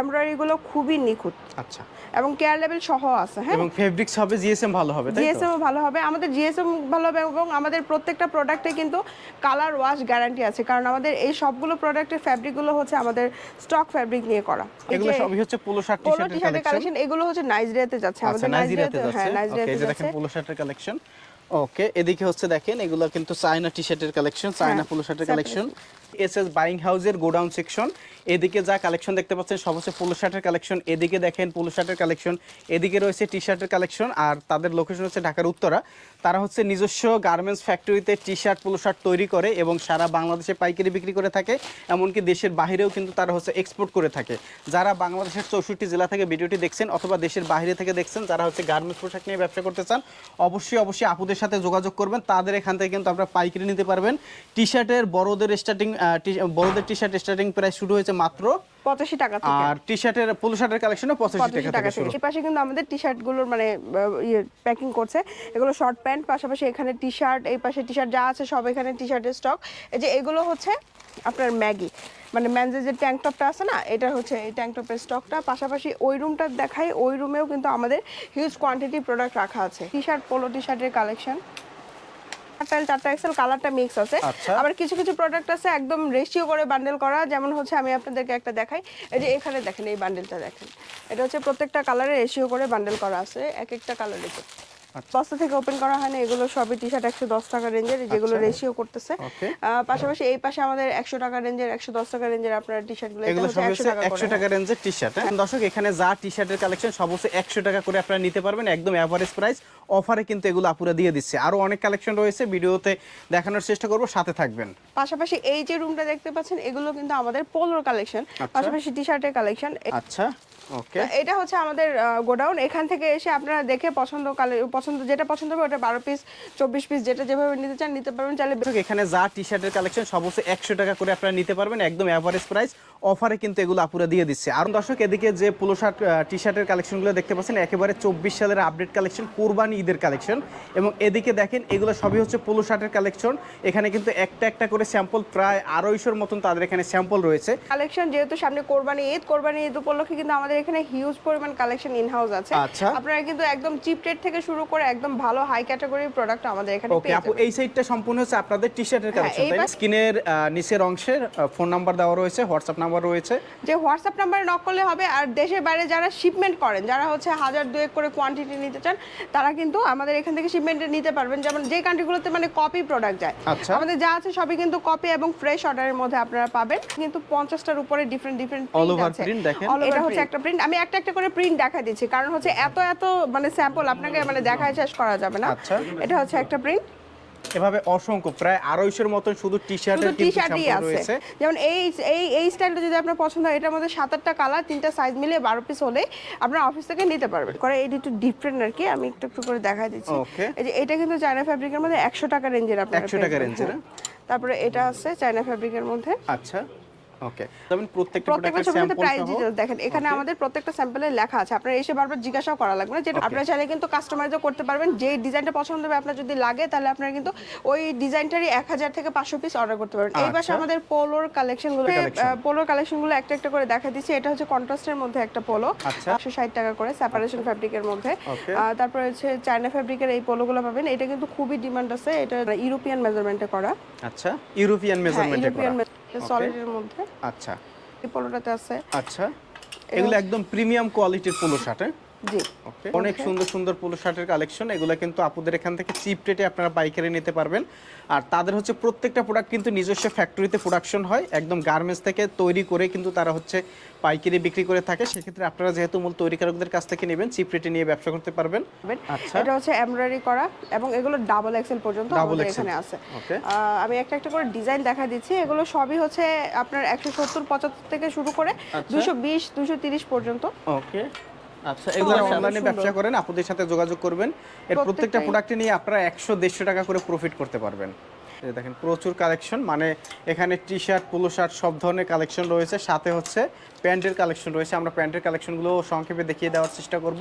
Embroidery গুলো খুবই নিখুঁত। আচ্ছা। এবং কেয়ার লেভেল সহ আছে হ্যাঁ? এবং ফেব্রিক্স হবে জিএসএম ভালো হবে তাই তো? জিএসএম ভালো হবে। আমাদের জিএসএম ভালো হবে এবং আমাদের প্রত্যেকটা প্রোডাক্টে কিন্তু কালার ওয়াশ গ্যারান্টি আছে। কারণ আমাদের এই সবগুলো প্রোডাক্টের ফ্যাব্রিকগুলো হচ্ছে আমাদের স্টক ফ্যাব্রিক নিয়ে করা। এগুলো সবই হচ্ছে polo shirt T polo T শার্টের কালেকশন এগুলো হচ্ছে নাইজেরিয়াতে যাচ্ছে। আচ্ছা আমাদের নাইজেরিয়াতে হ্যাঁ নাইজেরিয়াতে যে যাচ্ছে। দেখেন পোলো শার্টের কালেকশন ওকে এদিকে হচ্ছে দেখেন এগুলো কিন্তু চায়না টি শার্টের কালেকশন চায়না পোলো শার্টের। কালেকশন এস এস বাইং হাউসের গোডাউন সেকশন। এদিকে যা কালেকশন দেখতে পাচ্ছেন, সব হচ্ছে পোলো শার্টের কালেকশন। এদিকে দেখেন পোলো শার্টের কালেকশন। এদিকে রয়েছে টি শার্টের কালেকশন আর তাদের লোকেশন হচ্ছে ঢাকার উত্তরা। তারা হচ্ছে নিজস্ব গার্মেন্টস ফ্যাক্টরিতে টি শার্ট পোলো শার্ট তৈরি করে এবং সারা বাংলাদেশে পাইকারি বিক্রি করে থাকে। এমনকি দেশের বাইরেও কিন্তু তারা হচ্ছে এক্সপোর্ট করে থাকে। যারা বাংলাদেশের চৌষট্টি জেলা থেকে ভিডিওটি দেখছেন অথবা দেশের বাইরে থেকে দেখছেন, যারা হচ্ছে গার্মেন্টস পোশাক নিয়ে ব্যবসা করতে চান, অবশ্যই অবশ্যই আপুদের সাথে যোগাযোগ করবেন। তাদের এখান থেকে কিন্তু আপনারা পাইকারি নিতে পারবেন। টি শার্টের বড়দের স্টার্টিং বড়দের টি শার্ট স্টার্টিং প্রাইস শুরু হয়েছে মাত্র। পঁচাশি টাকা থেকে। আর টি শার্টের পোলো শার্টের কালেকশনও পঁচাশি টাকা থেকে শুরু। এই পাশে কিন্তু আমাদের টি শার্টগুলোর মানে ইয়ে প্যাকিং করছে। এগুলো শর্ট প্যান্ট পাশাপাশি এখানে টি শার্ট এই পাশে টি শার্ট যা আছে সব এখানে টি শার্টের স্টক এই যে এগুলো হচ্ছে আপনার ম্যাগি মানে ম্যানজের যে ট্যাঙ্ক টপটা আছে না এটা হচ্ছে এই ট্যাঙ্ক টপের স্টকটা পাশাপাশি ওই রুমটা দেখাই ওই রুমেও কিন্তু আমাদের হিউজ কোয়ান্টিটি প্রোডাক্ট রাখা আছে। টি শার্ট পোলো টি শার্টের কালেকশন চারটা চারটা এক্সেল কালারটা মিক্স আছে। আচ্ছা। আবার কিছু কিছু প্রোডাক্ট আছে একদম রেশিও করে বান্ডেল করা। যেমন হচ্ছে আমি আপনাদেরকে একটা দেখাই। এই যে এখানে দেখেন এই বান্ডেলটা দেখেন। এটা হচ্ছে প্রত্যেকটা কালারে রেশিও করে বান্ডেল করা আছে। এক একটা কালারের। বস্তা থেকে ওপেন করা হয় না এগুলো সবই টি শার্ট একশো দশ টাকা রেঞ্জের যেগুলো আচ্ছা। রেশিও করতেছে। পাশাপাশি এই পাশে আমাদের একশো টাকা রেঞ্জের একশো দশ টাকা রেঞ্জের আপনার টি শার্টগুলো একশো টাকা রেঞ্জের টি শার্ট হ্যাঁ? দর্শক এখানে যা টি শার্টের কালেকশন সব একশো টাকা করে আপনারা নিতে পারবেন একদম অ্যাভারেজ প্রাইস অফারে কিন্তু এগুলো আপুরা দিয়ে দিচ্ছে। আরও অনেক কালেকশন রয়েছে ভিডিওতে দেখানোর চেষ্টা করব সাথে থাকবেন। পাশাপাশি এই যে রুমটা দেখতে পাচ্ছেন এগুলো কিন্তু আমাদের পোলোর কালেকশন আচ্ছা। পাশাপাশি টি শার্টের কালেকশন আচ্ছা। ওকে। এটা হচ্ছে আমাদের গোডাউন। এখান থেকে এসে আপনারা দেখে পছন্দ কালে পছন্দ যেটা পছন্দ হবে ওটা বারো পিস চব্বিশ পিস যেটা যেভাবে নিতে চান নিতে পারবেন। চাইলে এখানে যা টি শার্টের কালেকশন হচ্ছে একশো টাকা করে আপনারা নিতে পারবেন। একদম অ্যাভারেজ প্রাইস অফারে কিন্তু এগুলো আপুরা দিয়ে দিচ্ছে। আর দর্শক এদিকে যে পোলো শার্ট টি শার্টের কালেকশনগুলো দেখতে পাচ্ছেন একেবারে চব্বিশ সালের আপডেট কালেকশন কোরবানি ঈদের কালেকশন এবং এদিকে দেখেন এগুলো সবই হচ্ছে পোলো শার্টের কালেকশন এখানে কিন্তু একটা একটা করে স্যাম্পল প্রায় আড়াইশোর মতন তাদের এখানে স্যাম্পল রয়েছে। কালেকশন যেহেতু সামনে কোরবানি ঈদ কোরবানি ঈদ উপলক্ষে কিন্তু আমাদের এখানে হিউজ পরিমাণ কালেকশন ইন হাউস আছে। আচ্ছা। আপনারা কিন্তু একদম চিপ রেট থেকে শুরু করে একদম ভালো হাই ক্যাটাগরির প্রোডাক্ট আমাদের এখানে পেয়ে যাবেন। এই সাইডটা সম্পূর্ণ হচ্ছে আপনাদের টি শার্টের কালেকশন তাই স্ক্রিনের নিচের অংশের ফোন নাম্বার দেওয়া রয়েছে হোয়াটসঅ্যাপ নাম্বার রয়েছে। যে হোয়াটসঅ্যাপ নাম্বারে নক করলে হবে আর দেশের বাইরে যারা শিপমেন্ট করেন যারা হচ্ছে হাজার দুয়েক করে কোয়ান্টিটি নিতে চান তারা কিন্তু আমাদের এখান থেকে শিপমেন্টে নিতে পারবেন। যেমন যে কান্ট্রিগুলোতে মানে কপি প্রোডাক্ট যায় আচ্ছা। আমাদের যা আছে সবই কিন্তু কপি এবং ফ্রেশ অর্ডারের মধ্যে আপনারা পাবেন। কিন্তু পঞ্চাশটার উপরে different different All over print দেখেন। এটা হচ্ছে একটা প্রিন্ট আমি একটা একটা করে প্রিন্ট দেখা দিচ্ছি। কারণ হচ্ছে এত এত মানে স্যাম্পল আপনাকে মানে দেখায় শেষ করা যাবে না। আচ্ছা। এটা হচ্ছে একটা প্রিন্ট এভাবে অসংখ্য প্রায় আড়াইশোর মতন শুধু টি শার্টের টি শার্টই আছে। যেমন এই এই এই স্টাইলটা যদি আপনার পছন্দ হয় এটার মধ্যে সাত আটটা কালার তিনটা সাইজ মিলিয়ে বারো পিস হলে আপনার অফিস থেকে নিতে পারবেন। করে এটা একটু ডিফারেন্ট আর কি আমি একটু একটু করে দেখাই দিচ্ছি। এই যে এটা কিন্তু চায়না ফ্যাব্রিকের মধ্যে একশো টাকা রেঞ্জের আপনার 100 টাকা range-এর, তারপরে এটা আছে চায়না ফ্যাব্রিকের মধ্যে। আচ্ছা। ওকে যেমন প্রত্যেকটা প্রত্যেকটা ছবিতে প্রাইস সহ? দেখেন। এখানে আমাদের প্রত্যেকটা স্যাম্পলে লেখা আছে। আপনারা এসে বারবার জিজ্ঞাসাও করা লাগবে না যেটা আপনারা চাইলে কিন্তু কাস্টমাইজও করতে পারবেন। যে ডিজাইনটা পছন্দ হবে আপনার যদি লাগে তাহলে আপনারা কিন্তু ওই ডিজাইনটারই এক হাজার থেকে পাঁচশো পিস অর্ডার করতে পারবেন। এই পাশে আচ্ছা। আমাদের পোলোর কালেকশনগুলো Collection। পোলোর কালেকশনগুলো একটা একটা করে দেখা দিচ্ছি। এটা হচ্ছে কন্ট্রাস্টের মধ্যে একটা পোলো আচ্ছা। একশো ষাট টাকা করে সেপারেশন ফ্যাব্রিকের মধ্যে। তারপরে হচ্ছে চায়না ফ্যাব্রিকের এই পোলোগুলো পাবেন। এটা কিন্তু খুবই ডিমান্ড আছে। এটা ইউরোপিয়ান মেজারমেন্টে করা। আচ্ছা। ইউরোপিয়ান মেজারমেন্টে করা। ইউরোপিয়ান সলিডের মধ্যে। আচ্ছা। এই পোলোটাতে আছে। আচ্ছা। এগুলো একদম প্রিমিয়াম কোয়ালিটির পোলো শার্ট হ্যাঁ? জি। অনেক সুন্দর সুন্দর পোলো শার্টের কালেকশন এগুলো কিন্তু আপুদের এখান থেকে চিপ রেটে আপনারা পাইকারি নিতে পারবেন। আর তাদের হচ্ছে প্রত্যেকটা প্রোডাক্ট কিন্তু নিজস্ব ফ্যাক্টরিতে প্রোডাকশন হয়। একদম গার্মেন্টস থেকে তৈরি করে কিন্তু তারা হচ্ছে পাইকারি বিক্রি করে থাকে। সেক্ষেত্রে আপনারা যেহেতু মূল তৈরিকারকদের কাছ থেকে নেবেন চিপ রেটে নিয়ে ব্যবসা করতে পারবেন। পাবেন। আচ্ছা। এটা হচ্ছে এমব্রয়ডারি করা এবং এগুলো ডাবল এক্সেল পর্যন্ত আমাদের এখানে আছে। আহ, আমি একটা একটা করে ডিজাইন দেখা দিচ্ছি। এগুলো সবই হচ্ছে আপনার একশো সত্তর পঁচাত্তর থেকে শুরু করে আচ্ছা। দুশো বিশ দুশো তিরিশ পর্যন্ত। ওকে আচ্ছা এগুলো অনলাইনে ব্যবসা করেন আপুদের সাথে যোগাযোগ করবেন। এর প্রত্যেকটা। প্রোডাক্টে নিয়ে আপনারা একশো দেড়শো টাকা করে প্রফিট করতে পারবেন। দেখেন প্রচুর কালেকশন মানে এখানে টি শার্ট পোলো শার্ট সব ধরনের কালেকশন রয়েছে। সাথে হচ্ছে প্যান্টের কালেকশন রয়েছে। আমরা প্যান্টের কালেকশনগুলো সংক্ষেপে দেখিয়ে দেওয়ার চেষ্টা করব।